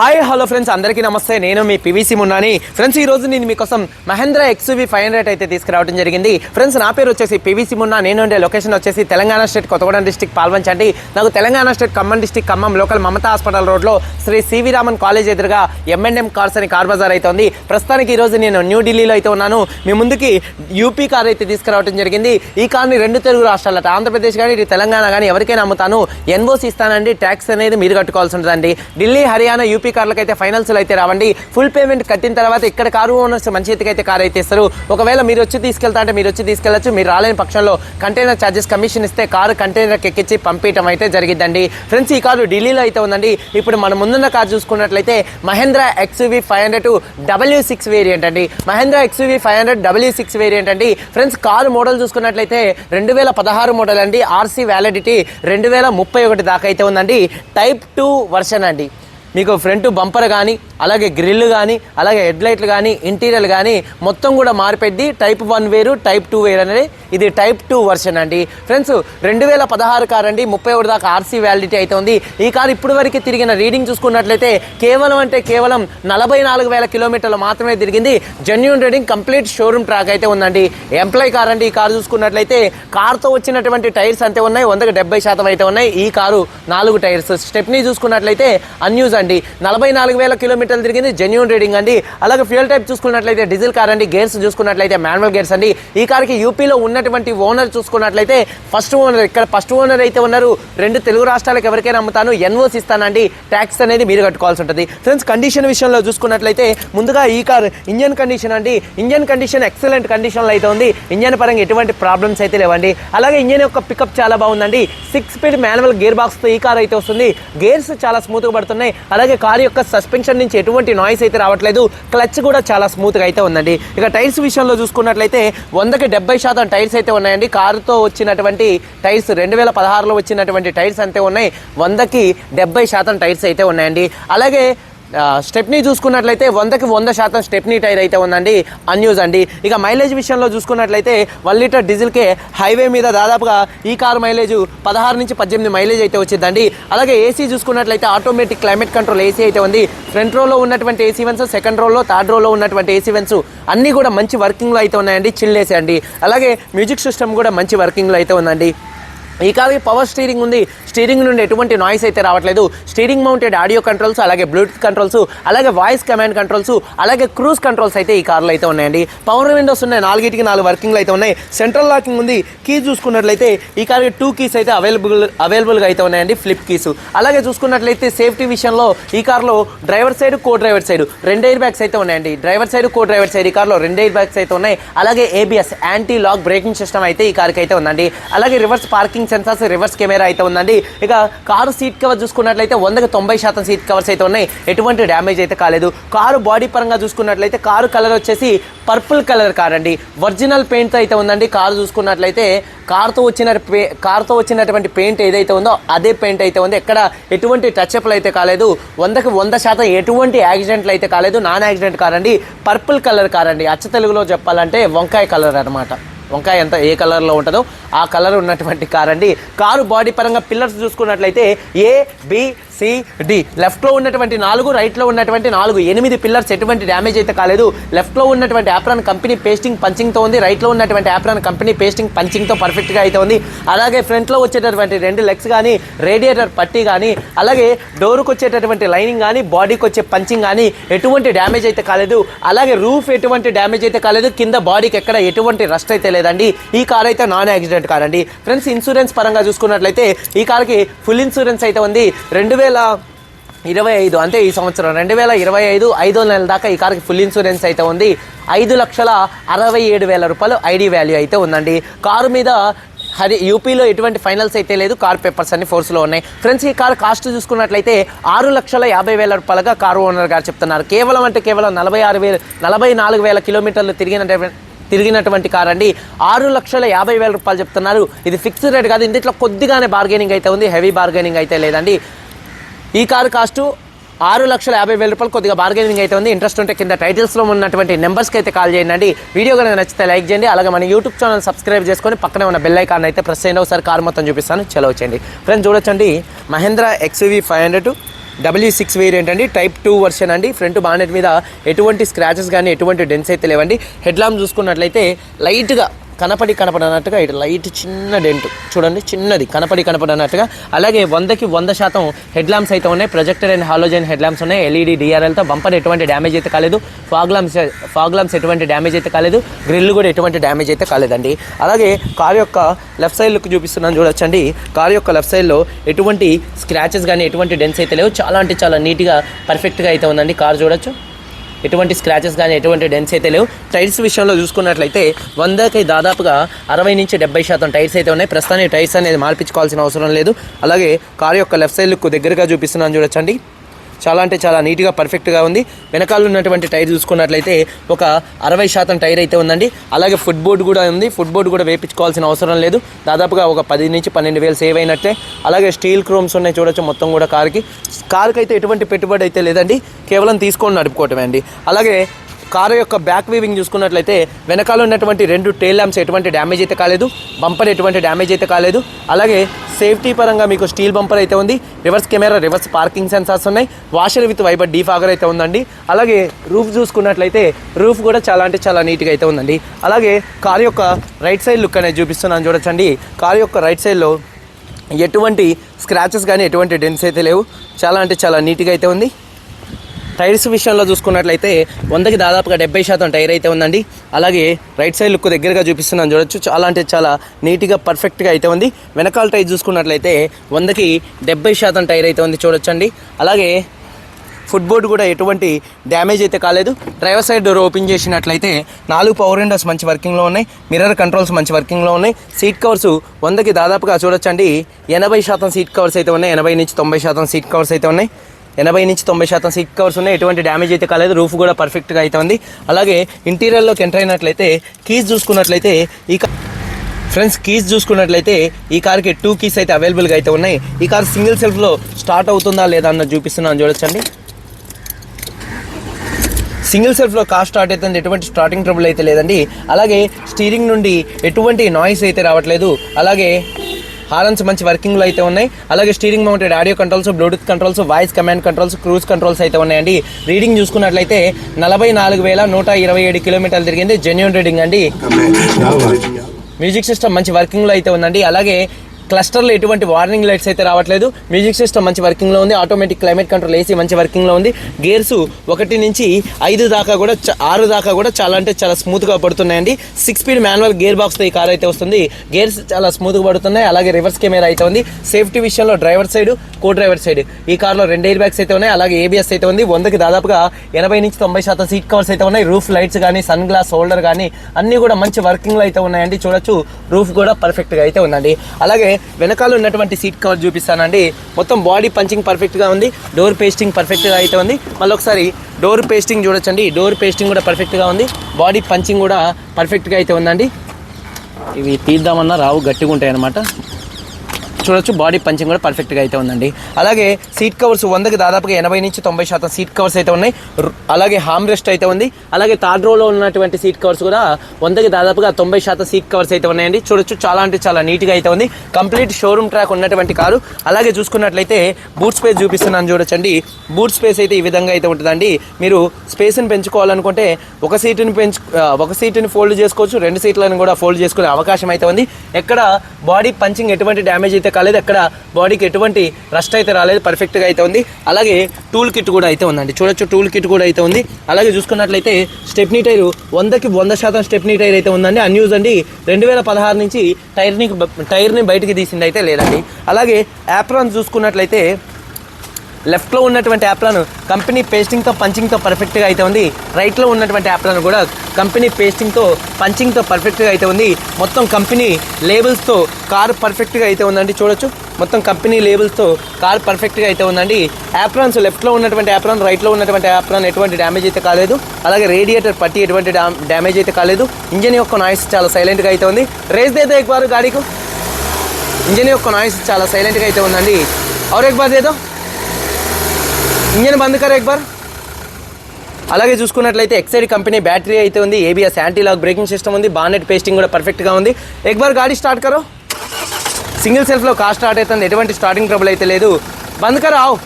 Hi hello friends. అందరికీ నమస్తే. నేను మీ పివిసి మున్నాని. ఫ్రెండ్స్ ఈ రోజు నేను మీకోసం మహేంద్ర ఎక్స్వి ఫైవ్ హండ్రెడ్ అయితే తీసుకురావడం జరిగింది. ఫ్రెండ్స్ నా పేరు వచ్చేసి పివిసి మున్నా. నేను ఉండే లొకేషన్ వచ్చేసి తెలంగాణ స్టేట్ కొత్తగూడెం డిస్టిక్ పాల్వంచండి. నాకు Telangana state Khammam district Khammam local Mamata hospital రోడ్లో శ్రీ సివి రామన్ కాలేజ్ ఎదురుగా ఎంఎన్ఎం కార్స్ అని కార్ బజార్ అయితే ఉంది. ప్రస్తుతానికి ఈ రోజు నేను న్యూఢిల్లీలో అయితే ఉన్నాను. మీ ముందుకి యూపీ కార్ అయితే తీసుకురావడం జరిగింది. ఈ కార్ని రెండు తెలుగు రాష్ట్రాలట. ఆంధ్రప్రదేశ్ కానీ ఇటు తెలంగాణ కానీ ఎవరికైనా అమ్ముతాను. ఎన్ఓసి ఇస్తానండి. ట్యాక్స్ అనేది మీరు కట్టుకోవాల్సి ఉంటుందండి. ఢిల్లీ హర్యానా యూపీ కార్లకు అయితే ఫైనల్స్లో అయితే రావండి. ఫుల్ పేమెంట్ కట్టిన తర్వాత ఇక్కడ కారు ఓనర్స్ మంచి అయితే కార్ అయితే ఇస్తారు. ఒకవేళ మీరు వచ్చి తీసుకెళ్తా అంటే మీరు వచ్చి తీసుకెళ్ళచ్చు. మీరు రాలేని పక్షంలో కంటైనర్ ఛార్జెస్ కమిషన్ ఇస్తే కారు కంటైనర్కి ఎక్కించి పంపించడం అయితే జరిగిద్దండి. ఫ్రెండ్స్ ఈ కారు ఢిల్లీలో అయితే ఉందండి. ఇప్పుడు మన ముందున్న కారు చూసుకున్నట్లయితే Mahindra XUV five hundred W six variant అండి. Mahindra XUV five hundred W six variant అండి. ఫ్రెండ్స్ కారు మోడల్ చూసుకున్నట్లయితే రెండు వేల పదహారు మోడల్ అండి. ఆర్సీ వ్యాలిడిటీ రెండు వేల ముప్పై ఒకటి దాకా అయితే ఉందండి. టైప్ టూ వర్షన్ అండి. మీకు ఫ్రంట్ బంపర్ కానీ అలాగే గ్రిల్ కానీ అలాగే హెడ్ లైట్లు కానీ ఇంటీరియర్ కానీ మొత్తం కూడా మార్పెద్ది టైప్ వన్ వేరు టైప్ టూ వేరు అనేది ఇది టైప్ టూ వర్షన్ అండి. ఫ్రెండ్స్ రెండు వేల పదహారు కార్ అండి ముప్పై ఒకటి దాకా ఆర్సీ వ్యాలిడిటీ అయితే ఉంది. ఈ కార్ ఇప్పుడు వరకు తిరిగిన రీడింగ్ చూసుకున్నట్లయితే కేవలం అంటే కేవలం నలభై నాలుగు వేల కిలోమీటర్లు మాత్రమే తిరిగింది. Genuine reading complete showroom track అయితే ఉందండి. ఎంప్లాయ్ కార్ అండి ఈ కారు చూసుకున్నట్లయితే కార్తో వచ్చినటువంటి టైర్స్ అంతే ఉన్నాయి వందకు డెబ్బై శాతం అయితే ఉన్నాయి. ఈ కారు నాలుగు టైర్స్. స్టెప్ని చూసుకున్నట్లయితే అన్యూజ్ అండి నలభై నాలుగు వేల కిలోమీటర్లు తిరిగింది జెన్యున్ రీడింగ్ అండి. అలాగే ఫ్యూల్ టైప్ చూసుకున్నట్లయితే డీజిల్ కార్ అండి గేర్స్ చూసుకున్నట్లయితే మాన్యువల్ గేర్స్ అండి. ఈ కార్కి యూపీలో ఉన్నటువంటి ఓనర్ చూసుకున్నట్లయితే ఫస్ట్ ఓనర్ ఇక్కడ ఫస్ట్ ఓనర్ అయితే ఉన్నారు. రెండు తెలుగు రాష్ట్రాలకు ఎవరికైనా అమ్ముతాను ఎన్ఓసి ఇస్తానండి. ట్యాక్స్ అనేది మీరు కట్టుకోవాల్సి ఉంటుంది. ఫ్రెండ్స్ కండిషన్ విషయంలో చూసుకున్నట్లయితే ముందుగా ఈ కార్ ఇంజన్ కండిషన్ అండి. ఇంజన్ కండిషన్ ఎక్సలెంట్ కండిషన్లో అయితే ఉంది. ఇంజన్ పరంగా ఎటువంటి ప్రాబ్లమ్స్ అయితే లేవండి. అలాగే ఇంజన్ యొక్క పికప్ చాలా బాగుందండి. సిక్స్ స్పీడ్ మాన్యువల్ గేర్ బాక్స్తో ఈ కార్ అయితే వస్తుంది. గేర్స్ చాలా స్మూత్గా పడుతున్నాయి. అలాగే కార్ యొక్క సస్పెన్షన్ నుంచి ఎటువంటి నాయిస్ అయితే రావట్లేదు. క్లచ్ కూడా చాలా స్మూత్గా అయితే ఉందండి. ఇక టైర్స్ విషయంలో చూసుకున్నట్లయితే వందకి డెబ్బై శాతం టైర్స్ అయితే ఉన్నాయండి. కారుతో వచ్చినటువంటి టైర్స్ రెండు వేల పదహారులో వచ్చినటువంటి టైర్స్ అంతే ఉన్నాయి. వందకి డెబ్బై శాతం టైర్స్ అయితే ఉన్నాయండి. అలాగే స్టెప్నీ చూసుకున్నట్లయితే వందకి వంద శాతం స్టెప్నీ టైర్ అయితే ఉందండి. అన్యూజ్ అండి. ఇక మైలేజ్ విషయంలో చూసుకున్నట్లయితే వన్ లీటర్ డీజిల్కే హైవే మీద దాదాపుగా ఈ కార్ మైలేజ్ పదహారు నుంచి పద్దెనిమిది మైలేజ్ అయితే వచ్చిందండి. అలాగే ఏసీ చూసుకున్నట్లయితే ఆటోమేటిక్ క్లైమేట్ కంట్రోల్ ఏసీ అయితే ఉంది. ఫ్రంట్ రోలో ఉన్నటువంటి ఏసీ వెన్స్ సెకండ్ రోలో థర్డ్ రోలో ఉన్నటువంటి ఏసీ వెన్స్ అన్నీ కూడా మంచి వర్కింగ్లో అయితే ఉన్నాయండి. చిల్ ఏసీ అండి. అలాగే మ్యూజిక్ సిస్టమ్ కూడా మంచి వర్కింగ్లో అయితే ఉందండి. ఈ కారు పవర్ స్టీరింగ్ ఉంది. స్టీరింగ్ నుండి ఎటువంటి నాయిస్ అయితే రావట్లేదు. స్టీరింగ్ మౌంటెడ్ ఆడియో కంట్రోల్స్ అలాగే బ్లూటూత్ కంట్రోల్స్ అలాగే వాయిస్ కమాండ్ కంట్రోల్స్ అలాగే క్రూజ్ కంట్రోల్స్ అయితే ఈ కార్లో అయితే ఉన్నాయండి. పవర్ విండోస్ ఉన్నాయి. నాలుగిటికి నాలుగు వర్కింగ్లు అయితే ఉన్నాయి. సెంట్రల్ లాకింగ్ ఉంది. కీ చూసుకున్నట్లయితే ఈ కార్కి టూ కీస్ అయితే అవైలబుల్ అవైలబుల్గా అయితే ఉన్నాయండి. ఫ్లిప్ కీస్ అలాగే చూసుకున్నట్లయితే సేఫ్టీ విషయంలో ఈ కార్లో driver side co driver side రెండు ఎయిర్ బ్యాగ్స్ అయితే ఉన్నాయండి. Driver side co driver side ఈ కార్లో రెండు ఎయిర్ బ్యాగ్స్ అయితే ఉన్నాయి. అలాగే ABS anti lock braking system అయితే ఈ కార్కి అయితే ఉందండి. అలాగే reverse parking sensors reverse camera అయితే ఉందండి. ఇక కారు సీట్ కవర్ చూసుకున్నట్లయితే వందకి తొంభై శాతం సీట్ కవర్స్ అయితే ఉన్నాయి. ఎటువంటి డ్యామేజ్ అయితే కాలేదు. కారు బాడీ పరంగా చూసుకున్నట్లయితే కారు కలర్ వచ్చేసి పర్పుల్ కలర్ కార్ అండి ఒరిజినల్ పెయింట్ అయితే ఉందండి. కారు చూసుకున్నట్లయితే కార్తో వచ్చిన పే కార్తో వచ్చినటువంటి పెయింట్ ఏదైతే ఉందో అదే పెయింట్ అయితే ఉంది. ఎక్కడ ఎటువంటి టచ్అప్లు అయితే కాలేదు. వందకి వంద శాతం ఎటువంటి యాక్సిడెంట్లు అయితే కాలేదు. నాన్ యాక్సిడెంట్ కార్ అండి పర్పుల్ కలర్ కార్ అండి అచ్చ తెలుగులో చెప్పాలంటే వంకాయ కలర్ అన్నమాట. వంకాయ ఎంత ఏ కలర్లో ఉంటుందో ఆ కలర్ ఉన్నటువంటి కార్ అండి. కారు బాడీ పరంగా పిల్లర్స్ చూసుకున్నట్లయితే ఏ బి సి డి లెఫ్ట్లో ఉన్నటువంటి నాలుగు రైట్లో ఉన్నటువంటి నాలుగు ఎనిమిది పిల్లర్స్ ఎటువంటి డ్యామేజ్ అయితే కాలేదు. లెఫ్ట్లో ఉన్నటువంటి యాప్రాన్ కంపెనీ పేస్టింగ్ పంచింగ్తో ఉంది. రైట్లో ఉన్నటువంటి యాప్రాన్ కంపెనీ పేస్టింగ్ పంచింగ్తో పర్ఫెక్ట్గా అయితే ఉంది. అలాగే ఫ్రంట్లో వచ్చేటటువంటి రెండు లెగ్స్ కానీ రేడియేటర్ పట్టీ కానీ అలాగే డోర్కి వచ్చేటటువంటి లైనింగ్ కానీ బాడీకి వచ్చే పంచింగ్ కానీ ఎటువంటి డ్యామేజ్ అయితే కాలేదు. అలాగే రూఫ్ ఎటువంటి డ్యామేజ్ అయితే కాలేదు. కింద బాడీకి ఎక్కడ ఎటువంటి రస్ట్ అయితే లేదు. లేదండి. ఈ కార్ అయితే నాన్ యాక్సిడెంట్ కార్ అండి. ఫ్రెండ్స్ ఇన్సూరెన్స్ పరంగా చూసుకున్నట్లయితే ఈ కార్కి ఫుల్ ఇన్సూరెన్స్ అయితే ఉంది. రెండు వేల ఇరవై ఐదు అంటే ఈ సంవత్సరం. రెండు వేల ఇరవై ఐదు ఐదో నెలల దాకా ఈ కార్కి ఫుల్ ఇన్సూరెన్స్ అయితే ఉంది. ఐదు లక్షల అరవై ఏడు వేల రూపాయలు ఐడి వాల్యూ అయితే ఉందండి. కారు మీద హరి యూపీలో ఎటువంటి ఫైనల్స్ అయితే లేదు. కార్ పేపర్స్ అన్ని ఫోర్స్లో ఉన్నాయి. ఫ్రెండ్స్ ఈ కార్ కాస్ట్ చూసుకున్నట్లయితే ఆరు లక్షల యాభై వేల రూపాయలుగా కారు ఓనర్ గారు చెప్తున్నారు. కేవలం అంటే కేవలం నలభై ఆరు వేలు నలభై నాలుగు వేల కిలోమీటర్లు తిరిగిన తిరిగినటువంటి కార్ అండి. ఆరు లక్షల యాభై వేల రూపాయలు చెప్తున్నారు. ఇది ఫిక్స్డ్ రేట్ కాదు. ఇందులో కొద్దిగానే బార్గెనింగ్ అయితే ఉంది. హెవీ బార్గెనింగ్ అయితే లేదండి. ఈ కారు కాస్టు ఆరు లక్షల యాభై వేల రూపాయలు కొద్దిగా బార్గెనింగ్ అయితే ఉంది. ఇంట్రెస్ట్ ఉంటే కింద టైటిల్స్లో ఉన్నటువంటి నెంబర్స్కి అయితే కాల్ చేయండి. వీడియో కనుక నచ్చితే లైక్ చేయండి. అలాగే మన యూట్యూబ్ ఛానల్ సబ్స్క్రైబ్ చేసుకొని పక్కనే ఉన్న బెల్ ఐకాన్ అయితే ప్రెస్ చేయండి. ఒకసారి కార్ మొత్తం చూపిస్తాను. చలో వచ్చేయండి. ఫ్రెండ్స్ చూడొచ్చండి. Mahindra XUV five hundred W six variant అండి. టైప్ టూ వర్షన్ అండి. ఫ్రంట్ బానెట్ మీద ఎటువంటి స్క్రాచెస్ కానీ ఎటువంటి డెన్స్ అయితే లేవండి. హెడ్ లాంప్ చూసుకున్నట్లయితే లైట్గా కనపడి కనపడనట్టుగా ఇటు లైట్ చిన్న డెంట్. చూడండి చిన్నది. కనపడి కనపడనట్టుగా. అలాగే వందకి వంద శాతం హెడ్ ల్యాంప్స్ అయితే ఉన్నాయి. Projector and halogen head lamps ఉన్నాయి. ఎల్ఈడి డిఆర్ఎల్తో బంపర్ ఎటువంటి డ్యామేజ్ అయితే కాలేదు. ఫాగ్ ల్యాంప్స్ ఫాగ్ ల్యాంప్స్ ఎటువంటి డ్యామేజ్ అయితే కాలేదు. గ్రిల్ కూడా ఎటువంటి డ్యామేజ్ అయితే కాలేదండి. అలాగే కార్ యొక్క లెఫ్ట్ సైడ్ లుక్ చూపిస్తున్నాను చూడొచ్చండి. కార్ యొక్క లెఫ్ట్ సైడ్లో ఎటువంటి స్క్రాచెస్ కానీ ఎటువంటి డెన్స్ అయితే లేవు. చాలా అంటే చాలా నీట్గా పర్ఫెక్ట్గా అయితే ఉందండి కార్ చూడొచ్చు. ఎటువంటి స్క్రాచెస్ కానీ ఎటువంటి డెన్స్ అయితే లేవు. టైర్స్ విషయంలో చూసుకున్నట్లయితే వందకి దాదాపుగా అరవై నుంచి డెబ్బై శాతం టైర్స్ అయితే ఉన్నాయి. ప్రస్తుతానికి టైర్స్ అనేది మార్పించుకోవాల్సిన అవసరం లేదు. అలాగే కారు యొక్క లెఫ్ట్ సైడ్ లుక్ దగ్గరగా చూపిస్తున్నాను చూడొచ్చండి. చాలా అంటే చాలా నీట్గా పర్ఫెక్ట్గా ఉంది. వెనకాల ఉన్నటువంటి టైర్ చూసుకున్నట్లయితే ఒక అరవై శాతం టైర్ అయితే ఉందండి. అలాగే ఫుట్ బోర్డు కూడా ఉంది. ఫుట్ బోర్డు కూడా వేయించుకోవాల్సిన అవసరం లేదు. దాదాపుగా ఒక పది నుంచి పన్నెండు వేలు సేవ్ అయినట్టే. అలాగే స్టీల్ క్రోమ్స్ ఉన్నాయి చూడొచ్చు మొత్తం కూడా కార్కి. కార్కి అయితే ఎటువంటి పెట్టుబడి అయితే లేదండి. కేవలం తీసుకొని నడుపుకోవటమే అండి. అలాగే కారు యొక్క బ్యాక్ వీవింగ్ చూసుకున్నట్లయితే వెనకాల ఉన్నటువంటి రెండు టేల్ ల్యాంప్స్ ఎటువంటి డ్యామేజ్ అయితే కాలేదు బంపర్ ఎటువంటి డ్యామేజ్ అయితే కాలేదు. అలాగే సేఫ్టీ పరంగా మీకు స్టీల్ బంపర్ అయితే ఉంది reverse camera reverse parking sensors ఉన్నాయి వాషర్ విత్ వైబర్ డీఫాగర్ అయితే ఉందండి. అలాగే రూఫ్ చూసుకున్నట్లయితే రూఫ్ కూడా చాలా అంటే చాలా నీట్గా అయితే ఉందండి. అలాగే కారు యొక్క రైట్ సైడ్ లుక్ అనేది చూపిస్తున్నాను చూడొచ్చండి. కారు యొక్క రైట్ సైడ్లో ఎటువంటి స్క్రాచెస్ కానీ ఎటువంటి డెన్స్ అయితే లేవు. చాలా అంటే చాలా నీట్గా అయితే ఉంది. టైర్స్ విషయంలో చూసుకున్నట్లయితే వందకి దాదాపుగా డెబ్బై శాతం టైర్ అయితే ఉందండి. అలాగే రైట్ సైడ్ లుక్ దగ్గరగా చూపిస్తున్నాను చూడొచ్చు. చాలా అంటే చాలా నీట్గా పర్ఫెక్ట్గా అయితే ఉంది. వెనకాల టైర్ చూసుకున్నట్లయితే వందకి డెబ్బై శాతం టైర్ అయితే ఉంది చూడొచ్చండి. అలాగే ఫుట్బోర్డ్ కూడా ఎటువంటి డ్యామేజ్ అయితే కాలేదు. డ్రైవర్ సైడ్ డోర్ ఓపెన్ చేసినట్లయితే నాలుగు పవర్ విండోస్ మంచి వర్కింగ్లో ఉన్నాయి. మిర్రర్ కంట్రోల్స్ మంచి వర్కింగ్లో ఉన్నాయి. సీట్ కవర్స్ వందకి దాదాపుగా చూడొచ్చండి. ఎనభై శాతం సీట్ కవర్స్ అయితే ఉన్నాయి. ఎనభై నుంచి తొంభై శాతం సీట్ కవర్స్ అయితే ఉన్నాయి. ఎనభై నుంచి తొంభై శాతం సీట్ కవర్స్ ఉన్నాయి. ఎటువంటి డ్యామేజ్ అయితే కాలేదు. రూఫ్ కూడా పర్ఫెక్ట్గా అయితే ఉంది. అలాగే ఇంటీరియర్లోకి ఎంటర్ అయినట్లయితే కీస్ చూసుకున్నట్లయితే ఈ ఫ్రెండ్స్ కీస్ చూసుకున్నట్లయితే ఈ కార్కి టూ కీస్ అయితే అవైలబుల్గా అయితే ఉన్నాయి. ఈ కార్ సింగిల్ సెల్ఫ్లో స్టార్ట్ అవుతుందా లేదా అన్నది చూపిస్తున్నాను. చూడొచ్చండి. సింగిల్ సెల్ఫ్లో కార్ స్టార్ట్ అవుతుంది. ఎటువంటి స్టార్టింగ్ ట్రబుల్ అయితే లేదండి. అలాగే స్టీరింగ్ నుండి ఎటువంటి నాయిస్ అయితే రావట్లేదు. అలాగే హారన్స్ మంచి వర్కింగ్లో అయితే ఉన్నాయి. అలాగే steering mounted audio controls bluetooth controls voice command controls cruise controls అయితే ఉన్నాయండి. రీడింగ్ చూసుకున్నట్లయితే నలభై నాలుగు వేల నూట ఇరవై ఏడు కిలోమీటర్లు తిరిగింది. జెన్యున్ రీడింగ్ అండి. మ్యూజిక్ సిస్టమ్ మంచి వర్కింగ్లో అయితే ఉందండి. అలాగే క్లస్టర్లో ఎటువంటి వార్నింగ్ లైట్స్ అయితే రావట్లేదు. మ్యూజిక్ సిస్టమ్ మంచి వర్కింగ్లో ఉంది. ఆటోమేటిక్ క్లైమేట్ కంట్రోల్ ఏసీ మంచి వర్కింగ్లో ఉంది. గేర్స్ ఒకటి నుంచి ఐదు దాకా కూడా చ- ఆరు దాకా కూడా చాలా అంటే చాలా స్మూత్గా పడుతున్నాయండి. సిక్స్ స్పీడ్ మాన్యువల్ గేర్ బాక్స్తో ఈ కార్ అయితే వస్తుంది. గేర్స్ చాలా స్మూత్గా పడుతున్నాయి. అలాగే రివర్స్ కెమెరా అయితే ఉంది. సేఫ్టీ విషయంలో driver side co driver side. ఈ కార్లో రెండు ఎయిర్ బ్యాగ్స్ అయితే ఉన్నాయి. అలాగే ఏబిఎస్ అయితే ఉంది. వందకి దాదాపుగా ఎనభై నుంచి తొంభై శాతం సీట్ కవర్స్ అయితే ఉన్నాయి. రూఫ్ లైట్స్ కానీ సన్ గ్లాస్ హోల్డర్ కానీ అన్నీ కూడా మంచి వర్కింగ్లో అయితే ఉన్నాయండి. చూడొచ్చు రూఫ్ కూడా పర్ఫెక్ట్గా అయితే ఉందండి. అలాగే వెనకాల ఉన్నటువంటి సీట్ కవర్ చూపిస్తానండి. మొత్తం బాడీ పంచింగ్ పర్ఫెక్ట్గా ఉంది. డోర్ పేస్టింగ్ పర్ఫెక్ట్గా అయితే ఉంది. మళ్ళీ ఒకసారి డోర్ పేస్టింగ్ చూడొచ్చండి. డోర్ పేస్టింగ్ కూడా పర్ఫెక్ట్గా ఉంది. బాడీ పంచింగ్ కూడా పర్ఫెక్ట్గా అయితే ఉందండి. ఇవి తీద్దామన్నా రావు గట్టిగా ఉంటాయి అనమాట చూడొచ్చు. బాడీ పంచింగ్ కూడా పర్ఫెక్ట్గా అయితే ఉందండి. అలాగే సీట్ కవర్స్ వందకి దాదాపుగా ఎనభై నుంచి తొంభై శాతం సీట్ కవర్స్ అయితే ఉన్నాయి. రు- అలాగే హామ్ రెస్ట్ అయితే ఉంది. అలాగే థర్డ్ రోలో ఉన్నటువంటి సీట్ కవర్స్ కూడా వందకి దాదాపుగా తొంభై శాతం సీట్ కవర్స్ అయితే ఉన్నాయండి. చూడొచ్చు చాలా అంటే చాలా నీట్గా అయితే ఉంది. కంప్లీట్ షోరూమ్ ట్రాక్ ఉన్నటువంటి కారు. అలాగే చూసుకున్నట్లయితే బూట్ స్పేస్ చూపిస్తున్నాను చూడొచ్చండి. బూట్ స్పేస్ అయితే ఈ విధంగా అయితే ఉంటుందండి. మీరు స్పేస్ని పెంచుకోవాలనుకుంటే ఒక సీటుని పెంచు ఒక సీటుని ఫోల్డ్ చేసుకోవచ్చు. రెండు సీట్లను కూడా ఫోల్డ్ చేసుకునే అవకాశం అయితే ఉంది. ఎక్కడ బాడీ పంచింగ్ ఎటువంటి డ్యామేజ్ అయితే కాలేదు. ఎక్కడ బాడీకి ఎటువంటి రస్ట్ అయితే రాలేదు. పర్ఫెక్ట్గా అయితే ఉంది. అలాగే టూల్ కిట్ కూడా అయితే ఉందండి. చూడొచ్చు టూల్ కిట్ కూడా అయితే ఉంది. అలాగే చూసుకున్నట్లయితే స్టెప్నీ టైర్ వందకి వంద శాతం స్టెప్నీ టైర్ అయితే ఉందండి. అన్యూజ్ అండి రెండు వేల పదహారు నుంచి టైర్ని టైర్ని బయటికి తీసింది అయితే లేదండి. అలాగే యాప్రాన్ చూసుకున్నట్లయితే లెఫ్ట్లో ఉన్నటువంటి యాప్లను కంపెనీ పేస్టింగ్తో పంచింగ్తో పర్ఫెక్ట్గా అయితే ఉంది. రైట్లో ఉన్నటువంటి యాప్లను కూడా కంపెనీ పేస్టింగ్తో పంచింగ్తో పర్ఫెక్ట్గా అయితే ఉంది. మొత్తం కంపెనీ లేబుల్స్తో కారు పర్ఫెక్ట్గా అయితే ఉందండి. చూడొచ్చు. మొత్తం కంపెనీ లేబుల్స్తో కార్ పర్ఫెక్ట్గా అయితే ఉందండి. యాప్రాన్స్ లెఫ్ట్లో ఉన్నటువంటి యాప్రాన్ రైట్లో ఉన్నటువంటి యాప్రాన్ ఎటువంటి డ్యామేజ్ అయితే కాలేదు. అలాగే రేడియేటర్ పట్టి ఎటువంటి డ్యామేజ్ అయితే కాలేదు. ఇంజన్ యొక్క నాయిస్ చాలా సైలెంట్గా అయితే ఉంది. రేస్ దేదో ఎక్కువ గాడికు. ఇంజన్ యొక్క నాయిస్ చాలా సైలెంట్గా అయితే ఉందండి. ఎవరు ఎక్కువ దేదో ఇంజన్ బంద్ కరా ఎక్బార్. అలాగే చూసుకున్నట్లయితే ఎక్సైడ్ కంపెనీ బ్యాటరీ అయితే ఉంది ABS anti lock braking system ఉంది బానెట్ పేస్టింగ్ కూడా పర్ఫెక్ట్గా ఉంది. ఎక్బార్ గాడి స్టార్ట్ కరో సింగిల్ సెల్ఫ్లో కార్ స్టార్ట్ అవుతుంది ఎటువంటి స్టార్టింగ్ ట్రబుల్ అయితే లేదు. బంద్ కర్ ఆవు.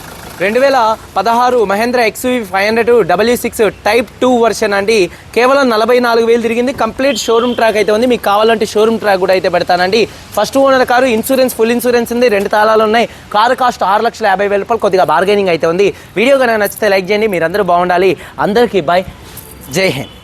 రెండు వేల పదహారు Mahindra XUV five hundred W six type two version అండి. కేవలం నలభై నాలుగు వేలు తిరిగింది. కంప్లీట్ షోరూమ్ ట్రాక్ అయితే ఉంది. మీకు కావాలంటే షోరూమ్ ట్రాక్ కూడా అయితే పెడతానండి. First owner car insurance full insurance ఉంది. రెండు తాళాలు ఉన్నాయి. కారు కాస్ట్ ఆరు లక్షల యాభై వేల రూపాయలు. కొద్దిగా బార్గెనింగ్ అయితే ఉంది. వీడియో కనుక నచ్చితే లైక్ చేయండి. మీరందరూ బాగుండాలి. అందరికీ బాయ్ జై హింద్.